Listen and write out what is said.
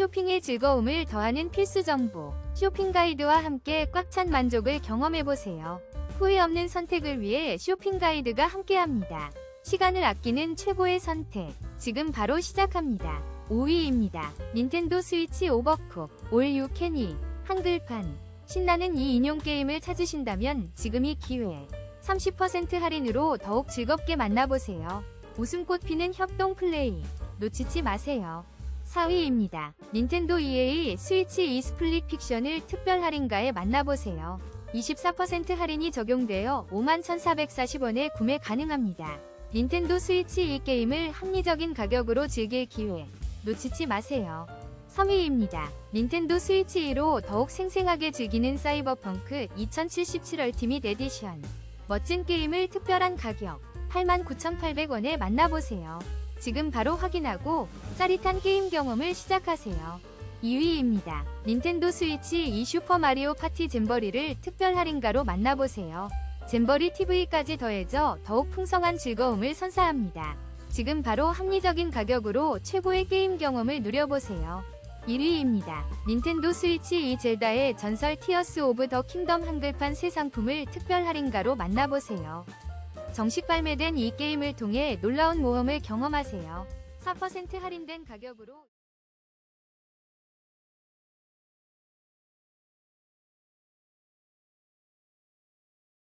쇼핑의 즐거움을 더하는 필수 정보, 쇼핑 가이드와 함께 꽉 찬 만족을 경험해보세요. 후회 없는 선택을 위해 쇼핑 가이드가 함께합니다. 시간을 아끼는 최고의 선택, 지금 바로 시작합니다. 5위입니다. 닌텐도 스위치 오버쿡, 올 유캐니, 한글판. 신나는 이 인용 게임을 찾으신다면 지금이 기회. 30% 할인으로 더욱 즐겁게 만나보세요. 웃음꽃 피는 협동 플레이. 놓치지 마세요. 4위입니다. 닌텐도 EA 스위치 이스플릿 픽션을 특별 할인가에 만나보세요. 24% 할인이 적용되어 51,440원에 구매 가능합니다. 닌텐도 스위치 이 게임을 합리적인 가격으로 즐길 기회. 놓치지 마세요. 3위입니다. 닌텐도 스위치 2로 더욱 생생하게 즐기는 사이버펑크 2077 얼티밋 에디션. 멋진 게임을 특별한 가격 89,800원에 만나보세요. 지금 바로 확인하고 짜릿한 게임 경험을 시작하세요. 2위입니다. 닌텐도 스위치 2 슈퍼 마리오 파티 잼버리를 특별 할인가로 만나보세요. 잼버리 TV까지 더해져 더욱 풍성한 즐거움을 선사합니다. 지금 바로 합리적인 가격으로 최고의 게임 경험을 누려보세요. 1위입니다. 닌텐도 스위치 2 젤다의 전설 티어스 오브 더 킹덤 한글판 새 상품을 특별 할인가로 만나보세요. 정식 발매된 이 게임을 통해 놀라운 모험을 경험하세요. 4% 할인된 가격으로